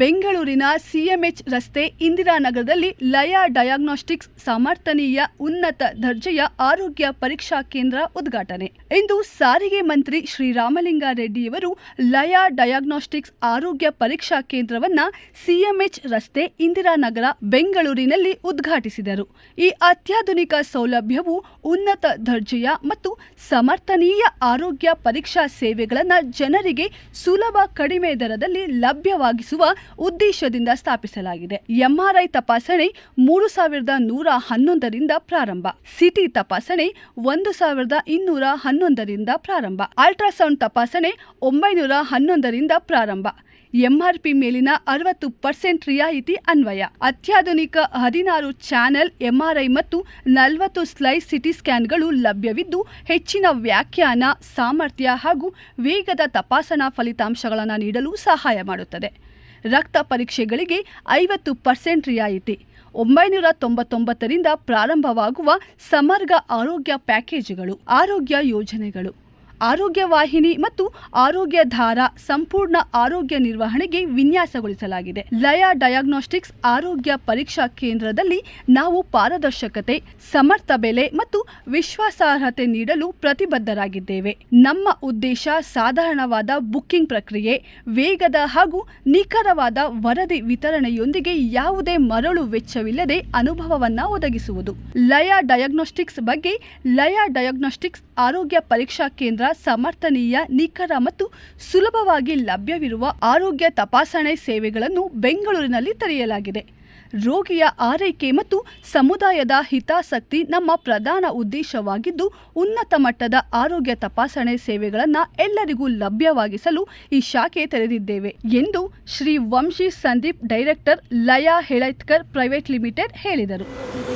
ಬೆಂಗಳೂರಿನ ಸಿಎಂಎಚ್ ರಸ್ತೆ ಇಂದಿರಾನಗರದಲ್ಲಿ ಲಯ ಡಯಾಗ್ನೋಸ್ಟಿಕ್ಸ್ ಸಮರ್ಥನೀಯ ಉನ್ನತ ದರ್ಜೆಯ ಆರೋಗ್ಯ ಪರೀಕ್ಷಾ ಕೇಂದ್ರ ಉದ್ಘಾಟನೆ. ಇಂದು ಸಾರಿಗೆ ಮಂತ್ರಿ ಶ್ರೀರಾಮಲಿಂಗಾರೆಡ್ಡಿಯವರು ಲಯ ಡಯಾಗ್ನೋಸ್ಟಿಕ್ಸ್ ಆರೋಗ್ಯ ಪರೀಕ್ಷಾ ಕೇಂದ್ರವನ್ನು ಸಿಎಂಎಚ್ ರಸ್ತೆ ಇಂದಿರಾನಗರ ಬೆಂಗಳೂರಿನಲ್ಲಿ ಉದ್ಘಾಟಿಸಿದರು. ಈ ಅತ್ಯಾಧುನಿಕ ಸೌಲಭ್ಯವು ಉನ್ನತ ದರ್ಜೆಯ ಮತ್ತು ಸಮರ್ಥನೀಯ ಆರೋಗ್ಯ ಪರೀಕ್ಷಾ ಸೇವೆಗಳನ್ನು ಜನರಿಗೆ ಸುಲಭ ಕಡಿಮೆ ದರದಲ್ಲಿ ಲಭ್ಯವಾಗಿಸುವ ಉದ್ದೇಶದಿಂದ ಸ್ಥಾಪಿಸಲಾಗಿದೆ. ಎಂಆರ್ಐ ತಪಾಸಣೆ ಮೂರು ಸಾವಿರದ ನೂರ ಹನ್ನೊಂದರಿಂದ ಪ್ರಾರಂಭ. ಸಿಟಿ ತಪಾಸಣೆ ಒಂದು ಸಾವಿರದ ಇನ್ನೂರ ಹನ್ನೊಂದರಿಂದ ಪ್ರಾರಂಭ. ಅಲ್ಟ್ರಾಸೌಂಡ್ ತಪಾಸಣೆ ಒಂಬೈನೂರ ಹನ್ನೊಂದರಿಂದ ಪ್ರಾರಂಭ. ಎಂಆರ್ಪಿ ಮೇಲಿನ ಅರವತ್ತು ಪರ್ಸೆಂಟ್ ರಿಯಾಯಿತಿ ಅನ್ವಯ. ಅತ್ಯಾಧುನಿಕ ಹದಿನಾರು ಚಾನೆಲ್ ಎಂಆರ್ಐ ಮತ್ತು ನಲವತ್ತು ಸ್ಲೈಸ್ ಸಿಟಿ ಸ್ಕ್ಯಾನ್ಗಳು ಲಭ್ಯವಿದ್ದು, ಹೆಚ್ಚಿನ ವ್ಯಾಖ್ಯಾನ, ಸಾಮರ್ಥ್ಯ ಹಾಗೂ ವೇಗದ ತಪಾಸಣಾ ಫಲಿತಾಂಶಗಳನ್ನು ನೀಡಲು ಸಹಾಯ ಮಾಡುತ್ತದೆ. ರಕ್ತ ಪರೀಕ್ಷೆಗಳಿಗೆ ಐವತ್ತು ಪರ್ಸೆಂಟ್ ರಿಯಾಯಿತಿ. ಒಂಬೈನೂರ ತೊಂಬತ್ತೊಂಬತ್ತರಿಂದ ಪ್ರಾರಂಭವಾಗುವ ಸಮರ್ಗ ಆರೋಗ್ಯ ಪ್ಯಾಕೇಜ್ಗಳು ಆರೋಗ್ಯ ಯೋಜನೆಗಳು. ಆರೋಗ್ಯ ವಾಹಿನಿ ಮತ್ತು ಆರೋಗ್ಯ ಧಾರ ಸಂಪೂರ್ಣ ಆರೋಗ್ಯ ನಿರ್ವಹಣೆಗೆ ವಿನ್ಯಾಸಗೊಳಿಸಲಾಗಿದೆ. ಲಯ ಡಯಾಗ್ನೋಸ್ಟಿಕ್ಸ್ ಆರೋಗ್ಯ ಪರೀಕ್ಷಾ ಕೇಂದ್ರದಲ್ಲಿ ನಾವು ಪಾರದರ್ಶಕತೆ, ಸಮರ್ಥ ಬೆಲೆ ಮತ್ತು ವಿಶ್ವಾಸಾರ್ಹತೆ ನೀಡಲು ಪ್ರತಿಬದ್ಧರಾಗಿದ್ದೇವೆ. ನಮ್ಮ ಉದ್ದೇಶ ಸಾಧಾರಣವಾದ ಬುಕ್ಕಿಂಗ್ ಪ್ರಕ್ರಿಯೆ, ವೇಗದ ಹಾಗೂ ನಿಖರವಾದ ವರದಿ ವಿತರಣೆಯೊಂದಿಗೆ ಯಾವುದೇ ಮರಳು ವೆಚ್ಚವಿಲ್ಲದೆ ಅನುಭವವನ್ನ ಒದಗಿಸುವುದು. ಲಯ ಡಯಾಗ್ನೋಸ್ಟಿಕ್ಸ್ ಬಗ್ಗೆ ಲಯ ಡಯಾಗ್ನೋಸ್ಟಿಕ್ಸ್ ಆರೋಗ್ಯ ಪರೀಕ್ಷಾ ಕೇಂದ್ರ ಸಮರ್ಥನೀಯ, ನಿಖರ ಮತ್ತು ಸುಲಭವಾಗಿ ಲಭ್ಯವಿರುವ ಆರೋಗ್ಯ ತಪಾಸಣೆ ಸೇವೆಗಳನ್ನು ಬೆಂಗಳೂರಿನಲ್ಲಿ ತೆರೆಯಲಾಗಿದೆ. ರೋಗಿಯ ಆರೈಕೆ ಮತ್ತು ಸಮುದಾಯದ ಹಿತಾಸಕ್ತಿ ನಮ್ಮ ಪ್ರಧಾನ ಉದ್ದೇಶವಾಗಿದ್ದು, ಉನ್ನತ ಮಟ್ಟದ ಆರೋಗ್ಯ ತಪಾಸಣೆ ಸೇವೆಗಳನ್ನು ಎಲ್ಲರಿಗೂ ಲಭ್ಯವಾಗಿಸಲು ಈ ಶಾಖೆ ತೆರೆದಿದ್ದೇವೆ ಎಂದು Shri Vamshi Sandeep, director Laya Helatkar private limited ಹೇಳಿದರು.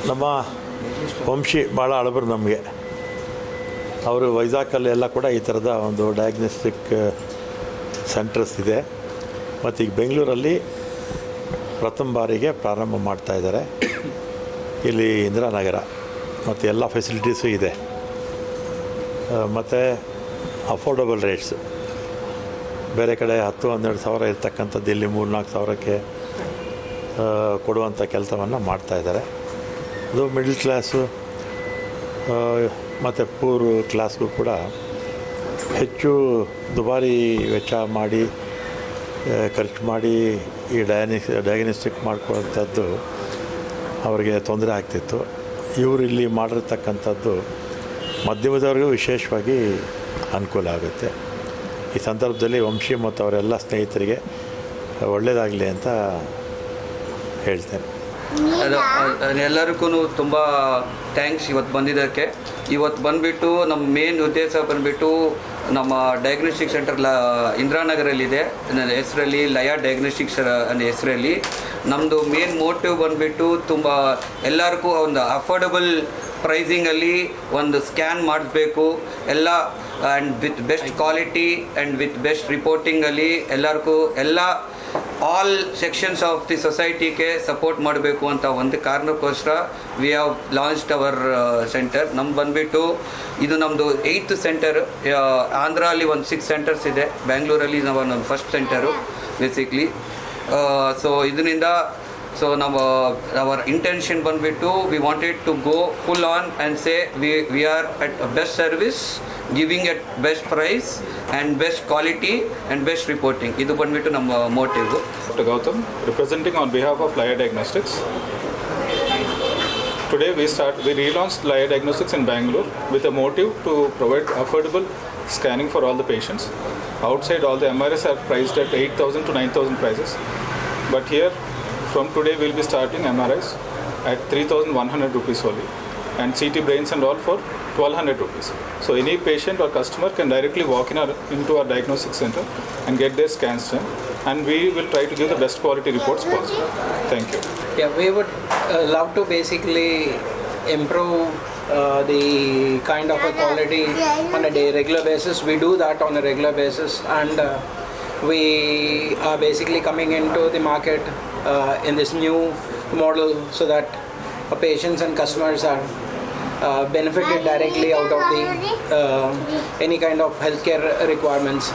ನಮ್ಮ ವಂಶಿ ಭಾಳ ಅಳಬರು ನಮಗೆ. ಅವರು ವೈಜಾಗಲ್ಲಿ ಎಲ್ಲ ಕೂಡ ಈ ಥರದ ಒಂದು ಡಯಾಗ್ನೋಸ್ಟಿಕ್ ಸೆಂಟರ್ಸ್ ಇದೆ. ಮತ್ತು ಈಗ ಬೆಂಗಳೂರಲ್ಲಿ ಪ್ರಥಮ ಬಾರಿಗೆ ಪ್ರಾರಂಭ ಮಾಡ್ತಾ ಇದ್ದಾರೆ. ಇಲ್ಲಿ ಇಂದಿರಾನಗರ. ಮತ್ತು ಎಲ್ಲ ಫೆಸಿಲಿಟೀಸು ಇದೆ. ಮತ್ತು ಅಫೋರ್ಡಬಲ್ ರೇಟ್ಸ್ ಬೇರೆ ಕಡೆ ಹತ್ತು, ಹನ್ನೆರಡು ಸಾವಿರ ಇರ್ತಕ್ಕಂಥದ್ದು ಇಲ್ಲಿ ಮೂರು, ನಾಲ್ಕು ಸಾವಿರಕ್ಕೆ ಕೊಡುವಂಥ ಕೆಲಸವನ್ನು ಮಾಡ್ತಾಯಿದ್ದಾರೆ ಅದು ಮಿಡ್ಲ್ ಕ್ಲಾಸು ಮತ್ತು ಪೂರ್ ಕ್ಲಾಸ್ಗೂ ಕೂಡ ಹೆಚ್ಚು ದುಬಾರಿ ವೆಚ್ಚ ಮಾಡಿ ಖರ್ಚು ಮಾಡಿ ಈ ಡಯಾನಿಸ್ ಡಯಾಗ್ನಿಸ್ಟಿಕ್ ಮಾಡ್ಕೊಳ್ಳೋಂಥದ್ದು ಅವರಿಗೆ ತೊಂದರೆ ಆಗ್ತಿತ್ತು. ಇವರು ಇಲ್ಲಿ ಮಾಡಿರ್ತಕ್ಕಂಥದ್ದು ಮಧ್ಯಮದವ್ರಿಗೂ ವಿಶೇಷವಾಗಿ ಅನುಕೂಲ ಆಗುತ್ತೆ. ಈ ಸಂದರ್ಭದಲ್ಲಿ ವಂಶಿ ಮತ್ತು ಅವರೆಲ್ಲ ಸ್ನೇಹಿತರಿಗೆ ಒಳ್ಳೆಯದಾಗಲಿ ಅಂತ ಹೇಳ್ತೇನೆ. ಎಲ್ಲರಿಗೂ ತುಂಬ ಥ್ಯಾಂಕ್ಸ್ ಇವತ್ತು ಬಂದಿದ್ದಕ್ಕೆ. ಇವತ್ತು ಬಂದುಬಿಟ್ಟು ನಮ್ಮ ಮೇನ್ ಉದ್ದೇಶ ಬಂದುಬಿಟ್ಟು ನಮ್ಮ ಡಯಾಗ್ನೋಸ್ಟಿಕ್ ಸೆಂಟರ್ ಲ ಇಂದಿರಾನಗರಲ್ಲಿದೆ. ನನ್ನ ಹೆಸರಲ್ಲಿ ಲಯಾ ಡಯಾಗ್ನೋಸ್ಟಿಕ್ಸ್ ಅನ್ನ ಹೆಸರಲ್ಲಿ. ನಮ್ಮದು ಮೇನ್ ಮೋಟಿವ್ ಬಂದುಬಿಟ್ಟು ತುಂಬ ಎಲ್ಲರಿಗೂ ಒಂದು ಅಫೋರ್ಡಬಲ್ ಪ್ರೈಸಿಂಗಲ್ಲಿ ಒಂದು ಸ್ಕ್ಯಾನ್ ಮಾಡಿಸ್ಬೇಕು. ಎಲ್ಲ and with best quality and with best ರಿಪೋರ್ಟಿಂಗಲ್ಲಿ ಎಲ್ಲರಿಗೂ ಎಲ್ಲ ಆಲ್ ಸೆಕ್ಷನ್ಸ್ ಆಫ್ ದಿ ಸೊಸೈಟಿಗೆ ಸಪೋರ್ಟ್ ಮಾಡಬೇಕು ಅಂತ ಒಂದು ಕಾರಣಕ್ಕೋಸ್ಕರ we have launched our centre ನಮ್ಮ ಬಂದುಬಿಟ್ಟು ಇದು ನಮ್ಮದು ಏಯ್ತ್ ಸೆಂಟರ್ ಆಂಧ್ರ ಅಲ್ಲಿ ಒಂದು ಸಿಕ್ಸ್ ಸೆಂಟರ್ಸ್ ಇದೆ. ಬ್ಯಾಂಗ್ಳೂರಲ್ಲಿ ನಾವು ಒಂದು ಫಸ್ಟ್ ಸೆಂಟರು ಬೇಸಿಕ್ಲಿ ಸೊ ಇದರಿಂದ ಸೊ ನಾವು ಅವರ್ ಇಂಟೆನ್ಷನ್ ಬಂದುಬಿಟ್ಟು we wanted to go full on and say we we are at best service giving at best price and best quality and best reporting ಇದು ಬಂದುಬಿಟ್ಟು ನಮ್ಮ motive to Gautam, representing on behalf of Laya Diagnostics. Today we start we relaunched Laya Diagnostics in Bangalore with a motive to provide affordable scanning for all the patients. Outside all the MRIs are priced at 8,000 to 9,000 prices, but here from today we'll be starting MRIs at 3,100 rupees only, and CT brains and all for 1,200 rupees. So any patient or customer can directly walk in our, into our diagnostic center and get their scans done, and we will try to give the best quality reports possible. Thank you. Yeah, we would uh, love to basically improve uh, the kind of a quality on a day regular basis. We do that on a regular basis, and uh, we are basically coming into the market uh, in this new model so that our patients and customers are uh, benefited directly out of the uh, any kind of healthcare requirements.